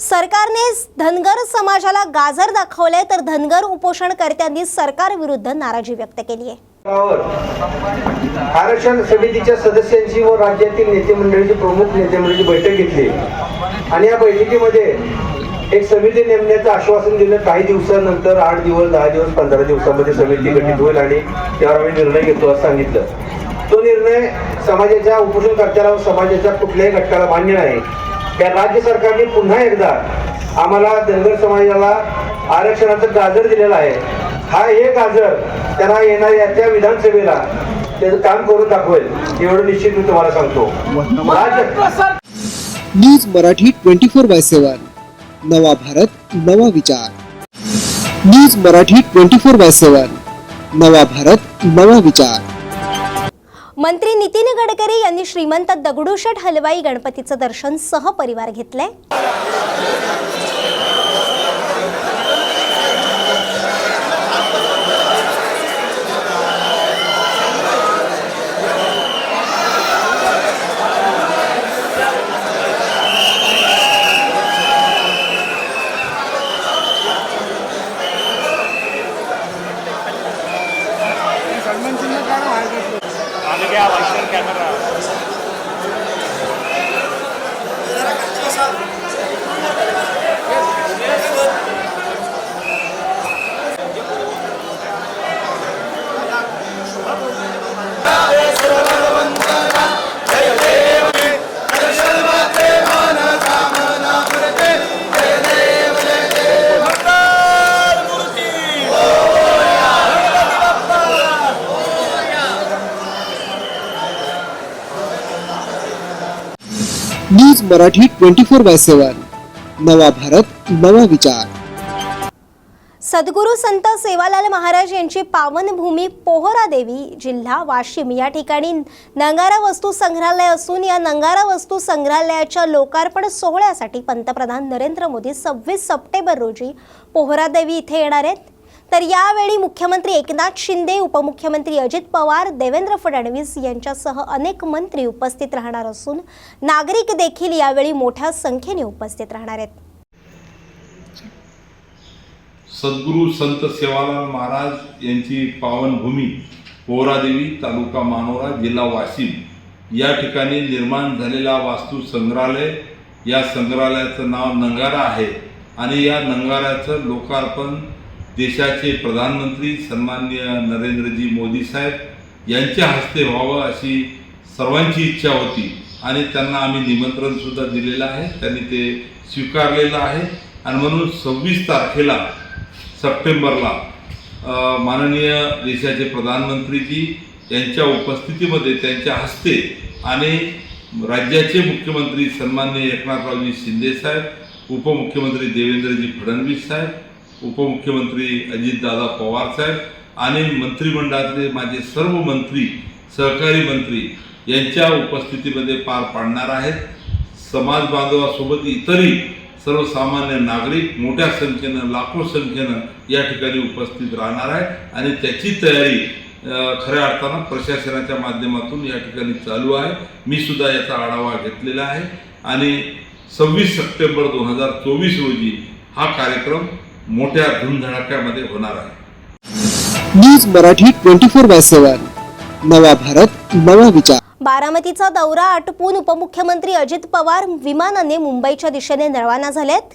सरकारने धनगर समाजाला गाजर दाखवले तर धनगर उपोषणकर्त्यांनी सरकारविरुद्ध नाराजी व्यक्त केली आहे. आरक्षण समितीच्या सदस्यांची व राज्यातील नेते मंडळीची प्रमुख नेते मंडळीची बैठक घेतली. आणि या बैठकीमध्ये एक समिती नेमण्याचं आश्वासन दिलं. काही दिवसानंतर आठ दिवस दहा दिवस पंधरा दिवसामध्ये समिती गठीत होईल आणि त्यावर आम्ही निर्णय घेतो असं सांगितलं. तो निर्णय समाजाच्या उपोषणकर्त्याला व समाजाच्या कुठल्याही घटकाला मान्य नाही. त्या राज्य सरकारने पुन्हा एकदा आम्हाला धनगर समाजाला आरक्षणाचं गाजर दिलेलं आहे. हा हे गाजर त्यांना येणाऱ्या त्या विधानसभेला त्याचं काम करून दाखवेल एवढं निश्चित मी तुम्हाला सांगतो. News Marathi twenty four by seven. नवा भारत नवा विचार. News Marathi twenty four by seven. नवा भारत नवा विचार. मंत्री नितीन गडकरी यांनी श्रीमंत दगडूशेठ हलवाई गणपतीचं दर्शन सहपरिवार घेतलंय. Yeah. Marathi twenty four by seven. नवा भारत नवा विचार. सद्गुरू संत सेवालाल महाराज यांची पावनभूमी पोहरा देवी जिल्हा वाशिम. या ठिकाणी नंगारा वस्तू संग्रहालय असून या नंगारा वस्तू संग्रहालयाच्या लोकार्पण सोहळ्यासाठी पंतप्रधान नरेंद्र मोदी सव्वीस सप्टेंबर रोजी पोहरा देवी इथे येणार आहेत. तर यावेळी मुख्यमंत्री एकनाथ शिंदे उपमुख्यमंत्री अजित पवार देवेंद्र फडणवीस यांच्यासह अनेक मंत्री उपस्थित राहणार असून नागरिक देखील यावेळी मोठ्या संख्येने उपस्थित राहणार आहेत. सद्गुरू संत सेवालाल महाराज यांची पावनभूमी पोहरादेवी तालुका मानोरा जिल्हा वाशिम या ठिकाणी निर्माण झालेला वास्तू संग्रहालय. या संग्रहालयाचं नाव नंगारा आहे आणि या नंगाऱ्याचं लोकार्पण देशाचे प्रधानमंत्री सन्माननीय नरेंद्रजी मोदी साहेब यांच्या हस्ते व्हावं अशी सर्वांची इच्छा होती आणि त्यांना आम्ही निमंत्रणसुद्धा दिलेलं आहे. त्यांनी ते स्वीकारलेलं आहे. आणि म्हणून सव्वीस तारखेला सप्टेंबरला माननीय देशाचे प्रधानमंत्रीजी यांच्या उपस्थितीमध्ये त्यांच्या हस्ते आणि राज्याचे मुख्यमंत्री सन्माननीय एकनाथरावजी शिंदेसाहेब उपमुख्यमंत्री देवेंद्रजी फडणवीस साहेब उपमुख्यमंत्री अजितदादा पवार साहेब आणि मंत्रिमंडळातले माझे सर्व मंत्री सहकारी मंत्री यांच्या उपस्थितीमध्ये पार पाडणार आहेत. समाज बांधवासोबत इतरही सर्वसामान्य नागरिक मोठ्या संख्येनं लाखो संख्येनं या ठिकाणी उपस्थित राहणार आहे आणि त्याची तयारी खऱ्या अर्थानं प्रशासनाच्या माध्यमातून या ठिकाणी चालू आहे. मी सुद्धा याचा आढावा घेतलेला आहे. आणि सव्वीस सप्टेंबर दोन हजार चोवीस रोजी हा कार्यक्रम मोठ्या धुमधडाक्यामध्ये होणार आहे. News Marathi twenty four by seven. नवा भारत नवा विचार. बारामतीचा दौरा आटपून उपमुख्यमंत्री अजित पवार विमानाने मुंबईच्या दिशेने रवाना झालेत.